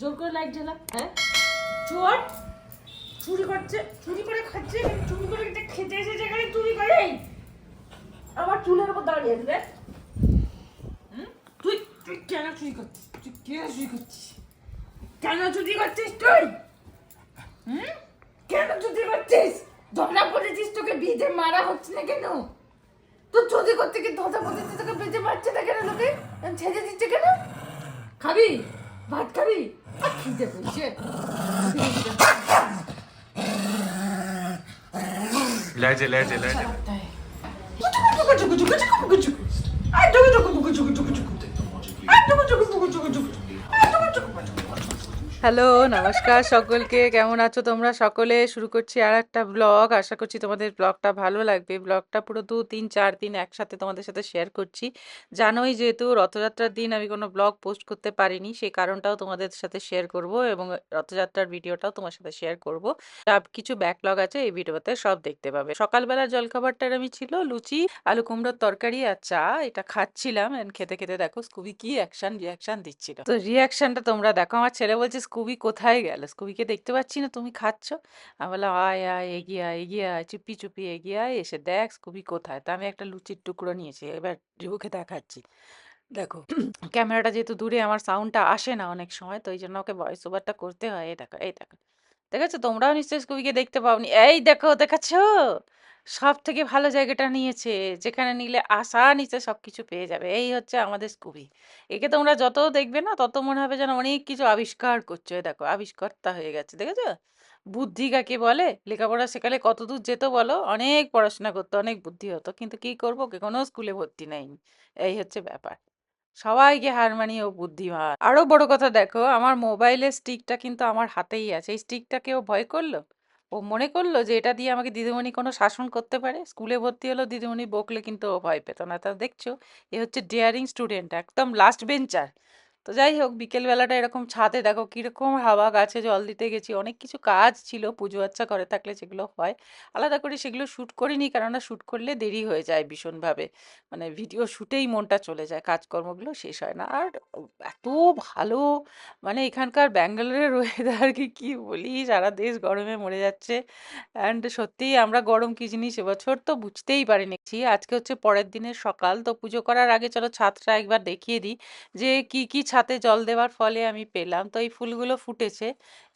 জোর করে লাইট জ্বালা হ্যাঁ? চোর! চুরি করছে, চুরি করে খাচ্ছে, চুরি করে খেতে এসেছে এখানে চুরি করে। আমার চুলের উপর দাঁড়িয়ে আছে তুই তুই কেন চুরি করছিস? তুই কেন চুরি করছিস? কেন চুরি করছিস তুই? হুম? কেন চুরি করছিস? ধরা পড়েছিস তোকে বিয়েতে মারা হচ্ছে না কেন? তো চুরি করতে কি ধরা পড়েছিস তোকে বেঁচে মারছে না কেন তোকে? ছেড়ে দিচ্ছে কেন? খাবি? ভাত খাবি? 근데 뭐지? 레지 레지 레지. 아 저거 저거 저거 저거 저거 저거. 아 저거 저거 저거 저거 저거. 아 저거 저거 저거. হ্যালো, নমস্কার সকলকে। কেমন আছো তোমরা? সকলে শুরু করছি আর একটা ব্লগ। আশা করছি তোমাদের ব্লগটা ভালো লাগবে। ব্লগটা পুরো দু, তিন, চার দিন একসাথে তোমাদের সাথে শেয়ার করছি। জানোই যেহেতু রথযাত্রার দিন আমি কোনো ব্লগ পোস্ট করতে পারিনি, সেই কারণটাও তোমাদের সাথে শেয়ার করব এবং রথযাত্রার ভিডিওটাও তোমার সাথে শেয়ার করব। সব কিছু ব্যাকলগ আছে, এই ভিডিওতে সব দেখতে পাবে। সকালবেলার জলখাবারটার আমি ছিল লুচি, আলু কুমড়োর তরকারি আর চা। এটা খাচ্ছিলাম খেতে খেতে দেখো স্কুবি কি অ্যাকশন রিয়াকশন দিচ্ছিল। তো রিয়াকশনটা তোমরা দেখো। আমার ছেলে বলছে স্কুবি কোথায় গেল? স্কুবিকে দেখতে পাচ্ছি না, তুমি খাচ্ছ? আমি বললাম, আয় আয়, এগিয়ে আয় এগিয়ে আয়, চুপি চুপি, এগিয়ে আয়, এসে দেখ স্কুবি কোথায়। তা আমি একটা লুচির টুকরো নিয়েছি, এবার রিভুকে দেখাচ্ছি। দেখো, ক্যামেরাটা যেহেতু দূরে, আমার সাউন্ডটা আসে না অনেক সময়, তো এই জন্য ওকে ভয়েস ওভারটা করতে হয়। এই দেখো এই দেখো। দেখেছ? তোমরাও নিশ্চয়ই স্কুবিকে দেখতে পাওনি। এই দেখো, দেখাচ্ছো? সব থেকে ভালো জায়গাটা নিয়েছে, যেখানে নিলে আশা নিচে সবকিছু পেয়ে যাবে। এই হচ্ছে আমাদের স্কুবি। একে তোমরা যত দেখবে না, তত মনে হবে যেন অনেক কিছু আবিষ্কার করছ। দেখো, আবিষ্কর্তা হয়ে গেছে, দেখেছ? বুদ্ধি কাকে বলে? লেখাপড়া শেখালে কত দূর যেত বলো? অনেক পড়াশোনা করতো, অনেক বুদ্ধি হতো। কিন্তু কি করব? কোনো স্কুলে ভর্তি নেই। এই হচ্ছে ব্যাপার। সবাইকে হার মানিয়ে ও বুদ্ধিমান। আরও বড় কথা দেখো, আমার মোবাইলের স্টিকটা কিন্তু আমার হাতেই আছে। এই স্টিকটাকে ও ভয় করল? ও মনে করল যে এটা দিয়ে আমাকে দিদিমণি কোনো শাসন করতে পারে? স্কুলে ভর্তি হলো দিদিমণি বকলে কিন্তু ও ভয় পেত না। তা দেখছ, এ হচ্ছে ডেয়ারিং স্টুডেন্ট একদম লাস্ট বেঞ্চার তো যাই হোক বিকেলবেলাটা এরকম ছাদে দেখো কীরকম হাওয়া গাছে জল দিতে গেছি। অনেক কিছু কাজ ছিল, পুজো আচ্ছা করে থাকলে যেগুলো হয়। আলাদা করে সেগুলো শ্যুট করিনি কেননা শ্যুট করলে দেরি হয়ে যায় ভীষণভাবে। মানে ভিডিও শ্যুটেই মনটা চলে যায়, কাজকর্মগুলো শেষ হয় না। আর এত ভালো মানে এখানকার ব্যাঙ্গালোরের ওয়েদার কি কি বলি, সারা দেশ গরমে মরে যাচ্ছে। অ্যান্ড সত্যিই আমরা গরম কি জিনিস এবছর তো বুঝতেই পারিনি। আজকে হচ্ছে পরের দিনের সকাল, তো পুজো করার আগে চলো ছাদটা একবার দেখিয়ে দিই যে কি কি ছাদে জল দেওয়ার ফলে আমি পেলাম। তো এই ফুলগুলো ফুটেছে।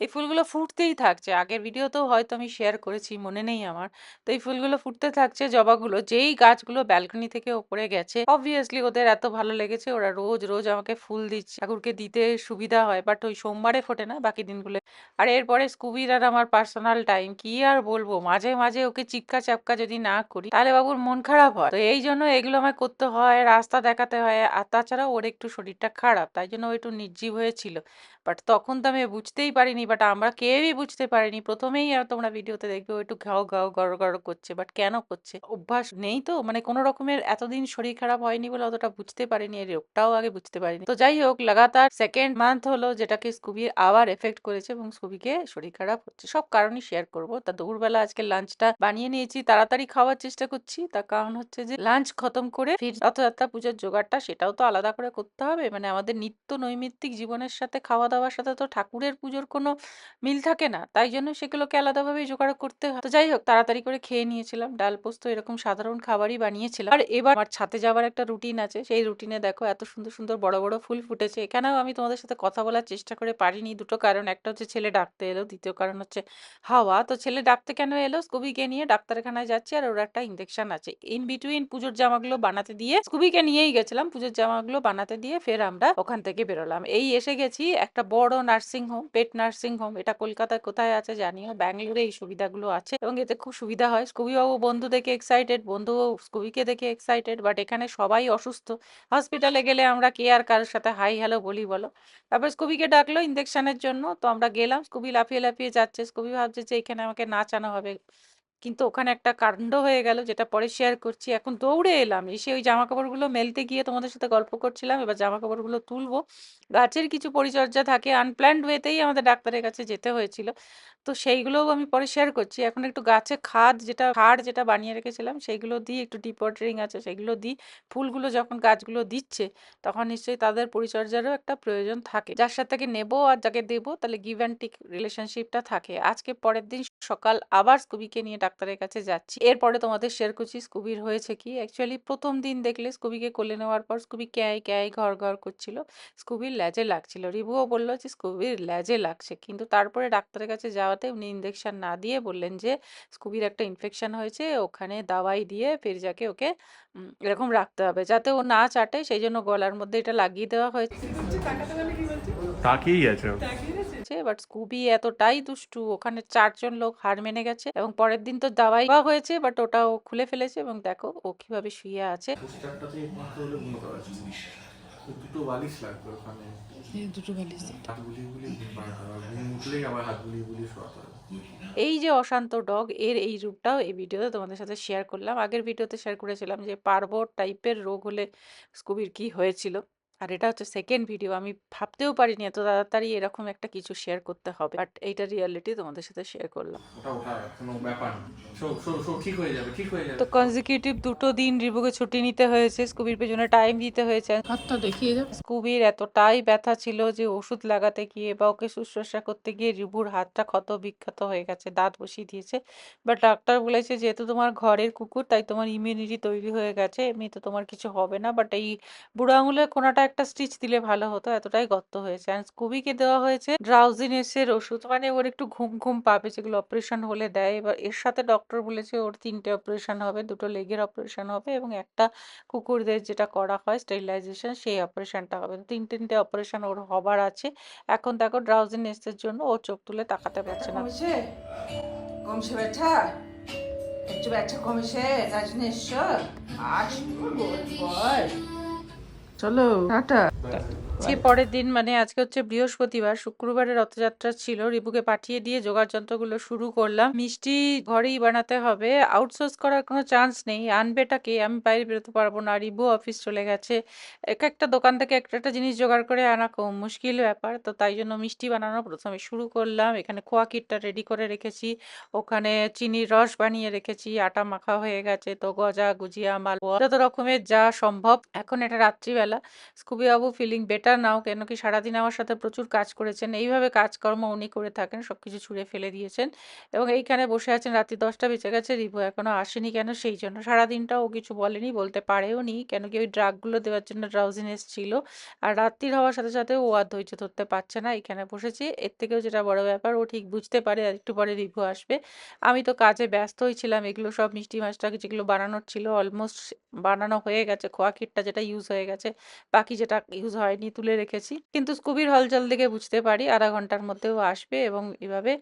এই ফুলগুলো ফুটতেই থাকছে। আগের ভিডিওতেও হয়তো আমি শেয়ার করেছি, মনে নেই আমার। তো এই ফুলগুলো ফুটতে থাকছে, জবাগুলো, যেই গাছগুলো ব্যালকনি থেকে ওপরে গেছে অবভিয়াসলি ওদের এত ভালো লেগেছে, ওরা রোজ রোজ আমাকে ফুল দিচ্ছে। ঠাকুরকে দিতে সুবিধা হয় বাট ওই সোমবারে ফোটে না বাকি দিনগুলো। আর এরপরে স্কুবির আর আমার পার্সোনাল টাইম কি আর বলব? মাঝে মাঝে ওকে চিপকা, চাপকা যদি না করি, তাহলে বাবুর মন খারাপ হয়। তো এই জন্য এগুলো আমায় করতে হয়, রাস্তা দেখাতে হয়, আর তাছাড়া ওর একটু শরীরটা খারাপ, তাই জন্য ও একটু নির্জীব হয়েছিল। বাট তখন তো আমি বুঝতেই পারিনি, বাট আমরা কেউই বুঝতে পারিনি। প্রথমেই তোমরা ভিডিওতে দেখবে একটু ঘাও ঘাও, গড় গড় করছে, বাট কেন করছে? অভ্যাস নেই তো মানে কোনো রকমের এতদিন শরীর খারাপ হয়নি বলে অতটা বুঝতে পারিনি এই রোগটাও আগে বুঝতে পারিনি। তো যাই হোক, লাগাতার সেকেন্ড মান্থ হলো, যেটাকে স্কুবির আবার এফেক্ট করেছে এবং স্কুবিকে শরীর খারাপ হচ্ছে। সব কারণই শেয়ার করব। তা দুপুরবেলা আজকে লাঞ্চটা বানিয়ে নিয়েছি, তাড়াতাড়ি খাওয়ার চেষ্টা করছি। তার কারণ হচ্ছে যে লাঞ্চ খতম করে ফির রথযাত্রা, পুজোর জোগাড়টা, সেটাও তো আলাদা করে করতে হবে। মানে আমাদের নিত্য নৈমিত্তিক জীবনের সাথে খাওয়া দাওয়ার সাথে তো ঠাকুরের পুজোর কোনো মিল থাকে না। তাই জন্য সেগুলোকে আলাদাভাবে জোগাড় করতে হয়। তো যাই হোক, তাড়াতাড়ি করে খেয়ে নিয়েছিলাম। ডাল পোস্ত এরকম সাধারণ খাবারই বানিয়েছিলাম। আর এবার আমার ছাতে যাওয়ার একটা রুটিন আছে। সেই রুটিনে দেখো এত সুন্দর সুন্দর, বড় বড় ফুল ফুটেছে। এখানেও আমি তোমাদের সাথে কথা বলার চেষ্টা করে পারিনি। দুটো কারণ। একটা হচ্ছে ছেলে ডাকতে এলো, দ্বিতীয় কারণ হচ্ছে হাওয়া। তো ছেলে ডাকতে কেন এলো? স্কুবিকে নিয়ে ডাক্তারখানায় যাচ্ছি আর ওর একটা ইঞ্জেকশন আছে। ইন বিটুইন পুজোর জামাগুলো বানাতে দিয়ে স্কুবিকে নিয়েই গেছিলাম। পুজোর জামাগুলো বানাতে দিয়ে ফের আমরা ওখান থেকে বেরোলাম। এই এসে গেছি একটা বড় নার্সিং হোম পেট নার্সিং হোম এটা কলকাতায় কোথায় আছে জানিও, ব্যাঙ্গালোরে এই সুবিধাগুলো আছে এবং এতে খুব সুবিধা হয়। স্কুবি বাবু বন্ধু দেখে এক্সাইটেড বন্ধু স্কুবিকে দেখে এক্সাইটেড বাট এখানে সবাই অসুস্থ। হসপিটালে গেলে আমরা কে আর কারোর সাথে হাই হ্যালো বলি বলো? তারপর স্কুবিকে ডাকলো ইঞ্জেকশনের জন্য, তো আমরা গেলাম, স্কুবি লাফিয়ে লাফিয়ে যাচ্ছে, স্কুবি ভাবছে যে এখানে আমাকে নাচানো হবে। কিন্তু ওখানে একটা কাণ্ড হয়ে গেল, যেটা পরে শেয়ার করছি। এখন দৌড়ে এলাম, এসে ওই জামা কাপড়গুলো মেলতে গিয়ে তোমাদের সাথে গল্প করছিলাম, এবার জামা কাপড়গুলো তুলবো। গাছের কিছু পরিচর্যা থাকে আনপ্ল্যান্ড ওয়েতেই আমাদের ডাক্তারের কাছে যেতে হয়েছিল। তো সেইগুলোও আমি পরে শেয়ার করছি। এখন একটু গাছে খাদ যেটা সার যেটা বানিয়ে রেখেছিলাম, সেইগুলো দিই, একটু ডিপ ওয়াটারিং আছে সেগুলো দিই। ফুলগুলো যখন গাছগুলো দিচ্ছে, তখন নিশ্চয়ই তাদের পরিচর্যারও একটা প্রয়োজন থাকে। যার সাথে নেব আর যাকে দেবো, তাহলে গিভ অ্যান্ড টেক রিলেশনশিপটা থাকে। আজকে পরের দিন সকাল আবার স্কুবিকে নিয়ে ডাক্তারের কাছে যাচ্ছি। এরপরে তোমাদের শেয়ার করছি স্কুবির হয়েছে কি? অ্যাকচুয়ালি প্রথম দিন দেখলে স্কুবিকে কোলে নেওয়ার পর স্কুবি ক্যাই ক্যাই ঘর ঘর করছিল। স্কুবির ল্যাজে লাগছিল। রিভুও বলল যে স্কুবির ল্যাজে লাগছে। কিন্তু তারপরে ডাক্তারের কাছে যাওয়াতে উনি ইঞ্জেকশন না দিয়ে বললেন যে স্কুবির একটা ইনফেকশন হয়েছে ওখানে দাওয়াই দিয়ে ফিরজাকে ওকে এরকম রাখতে হবে। যাতে ও না চাটে সেই জন্য গলার মধ্যে এটা লাগিয়ে দেওয়া হয়েছে। তাকিয়েই আছে ও। বাট স্কুবি এতটাই দুষ্টু। ওখানে চারজন লোক হার মেনে গেছে এবং পরের দিন তো দাওয়াই দেওয়া হয়েছে বাট ওটা ও খুলে ফেলেছে এবং দেখো ও কীভাবে শুয়ে আছে। দুটো বালিশ লাগবে ওখানে। দুটো বালিশ আবার হাত বুলিয়ে বুলিয়ে শোয়াতে হবে। এই যে অশান্ত ডগ এর এই রূপটাও এই ভিডিওতে তোমাদের সাথে শেয়ার করলাম। আগের ভিডিওতে শেয়ার করেছিলাম যে পার্বট টাইপের রোগ হলে স্কুবির কি হয়েছিল? আর এটা হচ্ছে সেকেন্ড ভিডিও আমি ভাবতেও পারিনি এত তাড়াতাড়ি এরকম একটা কিছু শেয়ার করতে হবে বাট এইটা রিয়ালিটি তোমাদের সাথে শেয়ার করলাম। হয়ে হয়ে তো কনজিকিউটিভ দুটো দিন রিবুকে ছুটি নিতে হয়েছে স্কুবির পেছনে টাইম দিতে হয়েছে। হাতটা দেখিয়ে যাও স্কুবির এতটাই ব্যথা ছিল যে ওষুধ লাগাতে গিয়ে বা ওকে শুশ্রূষা করতে গিয়ে রিবুর হাতটা ক্ষত বিক্ষত হয়ে গেছে দাঁত বসিয়ে দিয়েছে। বাট ডাক্তার বলেছে যেহেতু তোমার ঘরের কুকুর তাই তোমার ইমিউনিটি তৈরি হয়ে গেছে এমনিতে তোমার কিছু হবে না। বাট এই বুড়ো আঙুলের কোনাটা একটা স্টিচ দিলে ভালো হতো এতটাই গর্ত হয়েছে। আর স্কুবিকে দেওয়া হয়েছে ড্রাউজিনেসের ওষুধ। মানে ওর একটু ঘুম ঘুম পাবে যেগুলো অপারেশন হলে দেয়। এবার এর সাথে ডক্টর বলেছে ওর তিনটে অপারেশন হবে দুটো লেগের অপারেশন হবে এবং একটা কুকুরদের যেটা করা হয় স্টেরিলাইজেশন সেই অপারেশনটা হবে। তিন তিনটে অপারেশন ওর হবার আছে। এখন দেখো ড্রাউজিনেসের জন্য ও চোখ তুলে তাকাতে পারছে না। কমেছে? ব্যথা? একটু ব্যথা কমেছে? জন্য আর বল। চলো টাটা। আজকে পরের দিন মানে আজকে হচ্ছে বৃহস্পতিবার শুক্রবারের রথযাত্রা ছিল। রিপুকে পাঠিয়ে দিয়ে জোগাড় যন্ত্রগুলো শুরু করলাম। মিষ্টি ঘরেই বানাতে হবে। আউটসোর্স করার কোনো চান্স নেই। আনবেটাকে আমি বাইরে বেরোতে পারব না। রিবু অফিস চলে গেছে। এক একটা দোকান থেকে একটা একটা জিনিস জোগাড় করে আনা খুব মুশকিল ব্যাপার। তো তাই জন্য মিষ্টি বানানো প্রথমে শুরু করলাম। এখানে খোয়া কিটটা রেডি করে রেখেছি। ওখানে চিনির রস বানিয়ে রেখেছি। আটা মাখা হয়ে গেছে। তো গজা গুজিয়া মালপোয়া যত রকমের যা সম্ভব। এখন এটা রাত্রিবেলা স্কুবি বাবু ফিলিং বেটার নাও কেন কি সারাদিন আমার সাথে প্রচুর কাজ করেছেন। এইভাবে কাজকর্ম উনি করে থাকেন সব কিছু ছুঁড়ে ফেলে দিয়েছেন। এবং এইখানে বসে আছেন, রাত্রি দশটা বেজে গেছে রিভু এখনও আসেনি কেন সেই জন্য। সারাদিনটা ও কিছু বলেনি, বলতে পারেও নি কেন কি ওই ড্রাগগুলো দেওয়ার জন্য ড্রাউজিনেস ছিল। আর রাত্রির হওয়ার সাথে সাথে ও আর ধৈর্য ধরতে পারছে না এখানে বসেছি। এর থেকেও যেটা বড় ব্যাপার, ও ঠিক বুঝতে পারে আর একটু পরে রিভু আসবে। আমি তো কাজে ব্যস্তই ছিলাম, এগুলো সব মিষ্টি মাছটা যেগুলো বানানোর ছিল অলমোস্ট বানানো হয়ে গেছে, খোয়া কিটটা যেটা ইউজ হয়ে গেছে। বাকি যেটা ইউজ হয়নি তুলে রেখেছি। কিন্তু স্কুবির হলচল দেখে বুঝতে পারি আধা ঘণ্টার মধ্যেও আসবে এবং এভাবে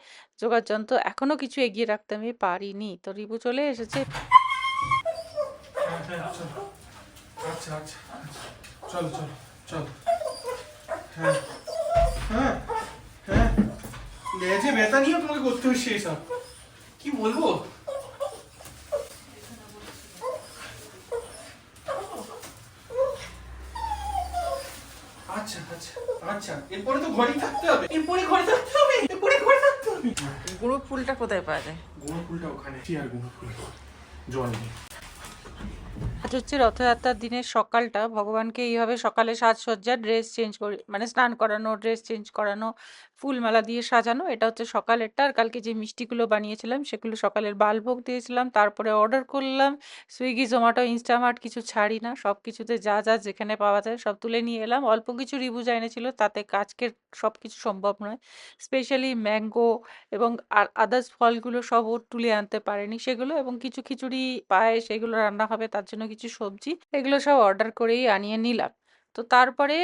যোগার যন্ত্র এখনও কিছু এগিয়ে রাখতে আমি পারিনি। তো রিবু চলে এসেছে। হ্যাঁ হ্যাঁ হ্যাঁ। কি বলব? আচ্ছা আচ্ছা আচ্ছা। এরপরে তো থাকতে হবে। এরপরে ঘরে থাকতে হবে? এরপরে ঘরে থাকতে হবে? গুঁড়ো ফুলটা কোথায় পাওয়া যায়? গুঁড়ো ফুলটা ওখানে। কি আর গুঁড়ো ফুল? জল নেই। আজ হচ্ছে রথযাত্রার দিনের সকালটা ভগবানকে এইভাবে সকালে সাজসজ্জা ড্রেস চেঞ্জ করে মানে স্নান করানো ড্রেস চেঞ্জ করানো ফুলমালা দিয়ে সাজানো, এটা হচ্ছে সকালেরটা। আর কালকে যে মিষ্টিগুলো বানিয়েছিলাম, সেগুলো সকালের বালভোগ দিয়েছিলাম, তারপরে অর্ডার করলাম। সুইগি জোম্যাটো ইনস্টামার্ট, কিছু ছাড়ি না সব কিছুতে যা যা যেখানে পাওয়া যায় সব তুলে নিয়ে এলাম। অল্প কিছু রিভিউ এনেছিল, তাতে কাজকের সব কিছু সম্ভব নয়। স্পেশালি ম্যাঙ্গো এবং আর আদার্স ফলগুলো সব ও তুলে আনতে পারেনি সেগুলো এবং কিছু খিচুড়ি, পায়েস, এগুলো রান্না হবে, তার জন্য কিছু সবজি, এগুলো সব অর্ডার করেই আনিয়ে নিলাম। তো তারপরে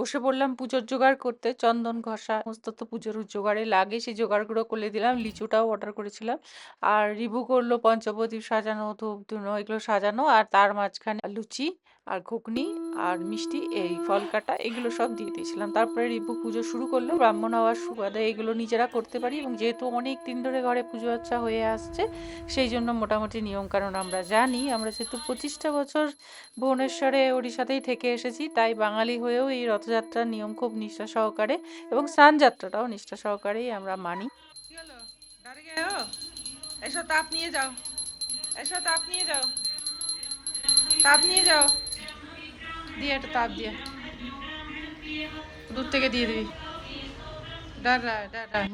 বসে পড়লাম পুজোর জোগাড় করতে চন্দন ঘষা সমস্ত তো পুজোর জোগাড়ে লাগে সেই জোগাড়গুলো করে দিলাম লিচুটাও অর্ডার করেছিলাম। আর রিভু করল পঞ্চপ্রদীপ সাজানো ধূপ ধুনো এগুলো সাজানো আর তার মাঝখানে লুচি আর ঘুগনি। আর মিষ্টি, এই ফল কাটা, এগুলো সব দিয়ে দিয়েছিলাম। তারপরে রিপু পুজো শুরু করল, ব্রাহ্মণ হওয়ার সুবাদে এগুলো নিজেরা করতে পারি এবং যেহেতু অনেক দিন ধরে ঘরে পুজো আচ্ছা হয়ে আসছে, সেই জন্য মোটামুটি নিয়মকানুন আমরা জানি। আমরা যেহেতু পঁচিশটা বছর ভুবনেশ্বরে, ওড়িশাতেই থেকে এসেছি, তাই বাঙালি হয়েও এই রথযাত্রার নিয়ম খুব নিষ্ঠা সহকারে এবং স্নান যাত্রাটাও নিষ্ঠা সহকারেই আমরা মানি। এসো, তাপ নিয়ে যাও। এসো, তাপ নিয়ে যাও। তাপ নিয়ে যাও। দিয়ে একটা তাপ দিয়ে। দূর থেকে দিয়ে দিবি।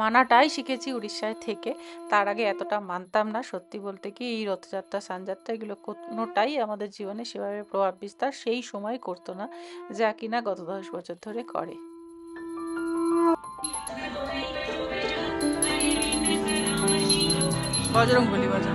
মানাটাই শিখেছি উড়িষ্যায় থেকে। তার আগে এতটা মানতাম না সত্যি বলতে কি এই রথযাত্রা সানযাত্রা এগুলো কোনোটাই আমাদের জীবনে সেভাবে প্রভাব বিস্তার সেই সময় করতো না যা কিনা গত দশ বছর ধরে করে। বজরং বলি বজরং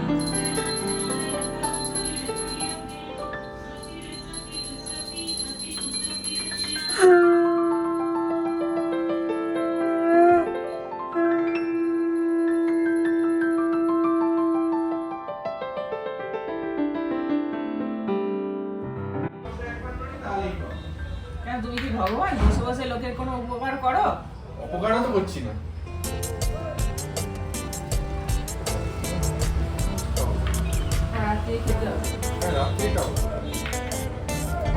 হ্যাঁ, রাত্রে খাও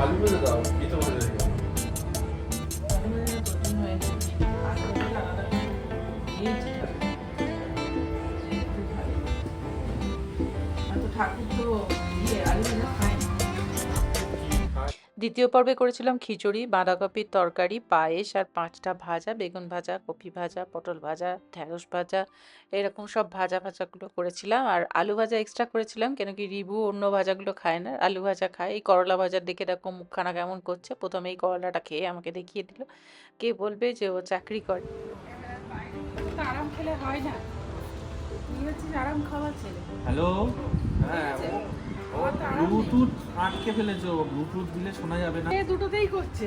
আলু ভেজে দাও পিতো ভেজে দাও ঠাকুর তো ইয়ে আলু দ্বিতীয় পর্বে করেছিলাম খিচুড়ি বাঁধাকপির তরকারি পায়েস আর পাঁচটা ভাজা বেগুন ভাজা কপি ভাজা পটল ভাজা ঢ্যাঁড়স ভাজা এরকম সব ভাজা ভাজাগুলো করেছিলাম। আর আলু ভাজা এক্সট্রা করেছিলাম কেন কি রিবু অন্য ভাজাগুলো খায় না। আলু ভাজা খায় এই করলা ভাজার দেখে এরকম মুখখানা কেমন করছে। প্রথমে এই করলাটা খেয়ে আমাকে দেখিয়ে দিল। কে বলবে যে ও চাকরি করে। আরাম খেলে হয় না। আরাম খাওয়ার ছেলে। হ্যালো? হ্যাঁ ব্লুটুথ আটকে ফেলেছো ব্লুটুথ দিলে শোনা যাবে না। এ দুটোতেই করছে।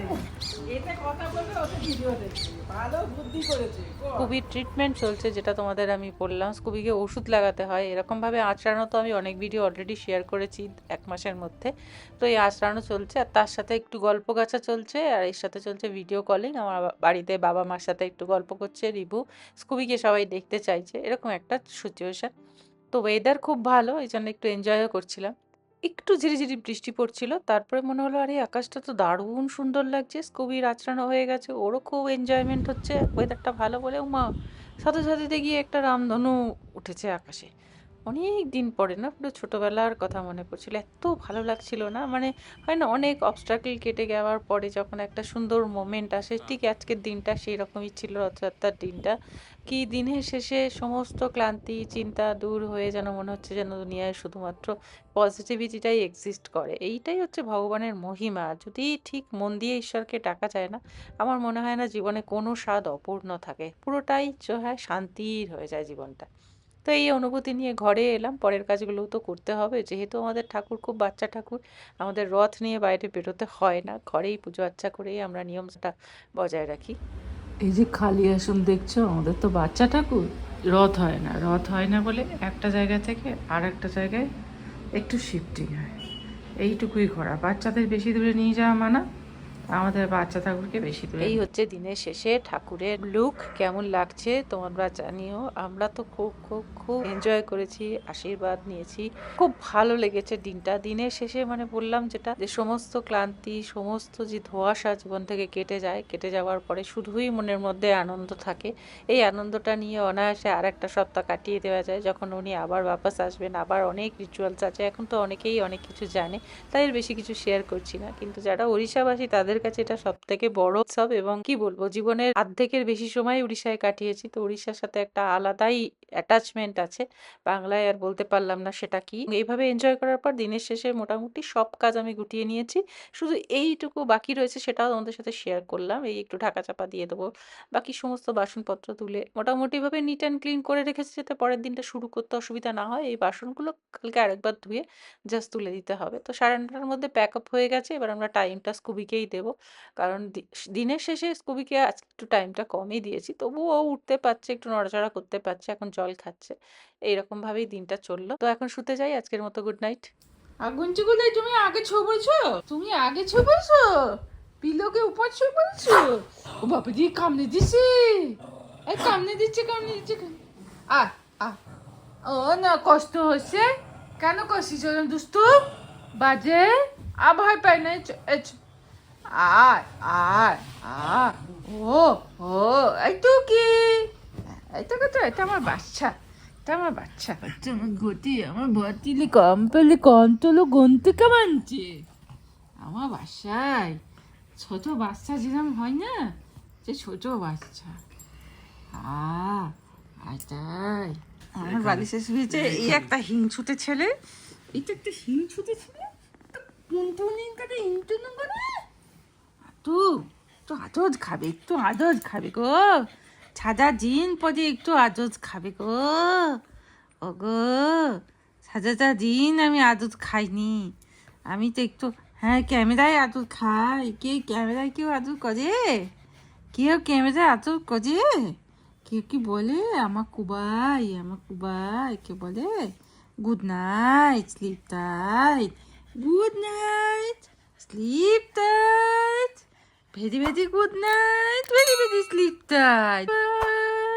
এতে কথা বলবে ওতে ভিডিও দেখছে ভালো বুদ্ধি করেছে কর। স্কুবির ট্রিটমেন্ট চলছে যেটা তোমাদের আমি বললাম। স্কুবিকে ওষুধ লাগাতে হয়। এরকমভাবে আঁচড়ানো তো আমি অনেক ভিডিও অলরেডি শেয়ার করেছি এক মাসের মধ্যে। তো এই আঁচড়ানো চলছে আর তার সাথে একটু গল্প গাছা চলছে আর এর সাথে চলছে ভিডিও কলিং আমার বাড়িতে বাবা মার সাথে একটু গল্প করছে রিভু স্কুবিকে সবাই দেখতে চাইছে এরকম একটা সিচুয়েশন তো ওয়েদার খুব ভালো এই জন্য একটু এনজয়ও করছিলাম। একটু ঝিরিঝিরি বৃষ্টি পড়ছিল। তারপরে মনে হলো আরে আকাশটা তো দারুণ সুন্দর লাগছে। স্কুবির আচড়ানো হয়ে গেছে। ওরও খুব এনজয়মেন্ট হচ্ছে। ওয়েদারটা ভালো বলে মা সাথে সাথে গিয়ে একটা রামধনু উঠেছে আকাশে। অনেক দিন পরে না পুরো ছোটোবেলার কথা মনে পড়ছিল। এত ভালো লাগছিল না। মানে হয় না অনেক অবস্ট্রাকল কেটে যাওয়ার পরে যখন একটা সুন্দর মোমেন্ট আসে ঠিক আজকের দিনটা সেই রকমই ছিল রথযাত্রার দিনটা। কি দিনের শেষে সমস্ত ক্লান্তি, চিন্তা দূর হয়ে যেন মনে হচ্ছে যেন দুনিয়ায় শুধুমাত্র পজিটিভিটিটাই এক্সিস্ট করে। এইটাই হচ্ছে ভগবানের মহিমা। যদি ঠিক মন দিয়ে ঈশ্বরকে ডাকা যায় না, আমার মনে হয় না জীবনে কোনো স্বাদ অপূর্ণ থাকে। পুরোটাই হয় শান্তির হয়ে যায় জীবনটা। তো এই অনুভূতি নিয়ে ঘরে এলাম। পরের কাজগুলোও তো করতে হবে। যেহেতু আমাদের ঠাকুর খুব বাচ্চা ঠাকুর, আমাদের রথ নিয়ে বাইরে বেরোতে হয় না। ঘরেই পুজো আচ্চা করেই আমরা নিয়মটা বজায় রাখি। এই যে খালি আসন দেখছ, আমাদের তো বাচ্চা ঠাকুর। রথ হয় না, রথ হয় না বলে একটা জায়গা থেকে আর একটা জায়গায় একটু শিফটিং হয়। এইটুকুই ঘোরা। বাচ্চাদের বেশি দূরে নিয়ে যাওয়া মানা আমাদের বাচ্চা ঠাকুরকে বেশি এই হচ্ছে দিনের শেষে ঠাকুরের লুক কেমন লাগছে তোমরা জানিও। আমরা তো খুব খুব খুব এনজয় করেছি, আশীর্বাদ নিয়েছি। খুব ভালো লেগেছে দিনটা। দিনের শেষে মানে বললাম যেটা, যে সমস্ত ক্লান্তি, সমস্ত যে ধোঁয়াশা জীবন থেকে কেটে যায়, কেটে যাওয়ার পরে শুধুই মনের মধ্যে আনন্দ থাকে। এই আনন্দটা নিয়ে অনায়াসে আর একটা সপ্তাহ কাটিয়ে দেওয়া যায়। যখন উনি আবার বাপাস আসবেন, আবার অনেক রিচুয়ালস আছে। এখন তো অনেকেই অনেক কিছু জানে, তাই বেশি কিছু শেয়ার করছি না। কিন্তু যারা ওড়িশাবাসী, তাদের কাছে এটা সব থেকে বড় উৎসব এবং কি বলব? জীবনের অর্ধেকের বেশি সময় উড়িষ্যায় কাটিয়েছি। তো উড়িষ্যার সাথে একটা আলাদাই অ্যাটাচমেন্ট আছে। বাংলায় আর বলতে পারলাম না সেটা কি। এইভাবে এনজয় করার পর দিনের শেষে মোটামুটি সব কাজ আমি গুটিয়ে নিয়েছি। শুধু এইটুকু বাকি রয়েছে সেটাও তোমাদের সাথে শেয়ার করলাম। এই একটু ঢাকা চাপা দিয়ে দেবো। বাকি সমস্ত বাসনপত্র তুলে মোটামুটিভাবে নিট অ্যান্ড ক্লিন করে রেখেছি যাতে পরের দিনটা শুরু করতে অসুবিধা না হয়। এই বাসনগুলো কালকে আরেকবার ধুয়ে জাস্ট তুলে দিতে হবে। তো সাড়ে নটার মধ্যে প্যাক আপ হয়ে গেছে। এবার আমরা টাইমটা স্কুবিকেই দেবো। কারণ দিনের শেষে স্কুবিকে আজ একটু টাইমটা কমই দিয়েছি। তবুও উঠতে পারছে, একটু নড়াচড়া করতে পারছে। এখন জল খাচ্ছে। এইরকম ভাবেই দিনটা চলল। তো এখন শুতে যাই, আজকের মতো গুড নাইট কোথায়? তুমি আগে বলছো তুমি আগে ছো বলছো পিলোকে উপর বলছো ও বাবা এই আ আ। ও না, কষ্ট হচ্ছে। কেন করছিস ওরম দুস্তু বাজে? আ, ভয় পাই না আয় আয় আয়। ও ও, এই তো কি? এই তো কত এটা আমার বাচ্চা। এটা আমার বাচ্চা। হচ্ছে আমার গতি আমার বতিলি কম পেলে কম তোলো গন্তে কামানছে আমার বাসায় ছোট বাচ্চা যেরকম হয় না যে ছোট বাচ্চা। আ আয় তাই আমার বালিশে শুয়েছে এই একটা হিংছুটে ছেলে। এটা একটা হিংছুটে ছেলে? হিংটুনু করে? তু একটু আদর খাবে একটু আদর খাবে গো। সাদা দিন পরে একটু আদর খাবে গো ও গো সাদাটা দিন আমি আদর খাইনি আমি তো একটু হ্যাঁ ক্যামেরায় আদর খাই কে ক্যামেরায় কেউ আদর করে কেউ ক্যামেরায় আদর করে কেউ কি বলে আমার কুবাই আমার কুবাই কে বলে good night sleep tight good night Sleep tight. Very good night. Very, very sleep tight. Bye.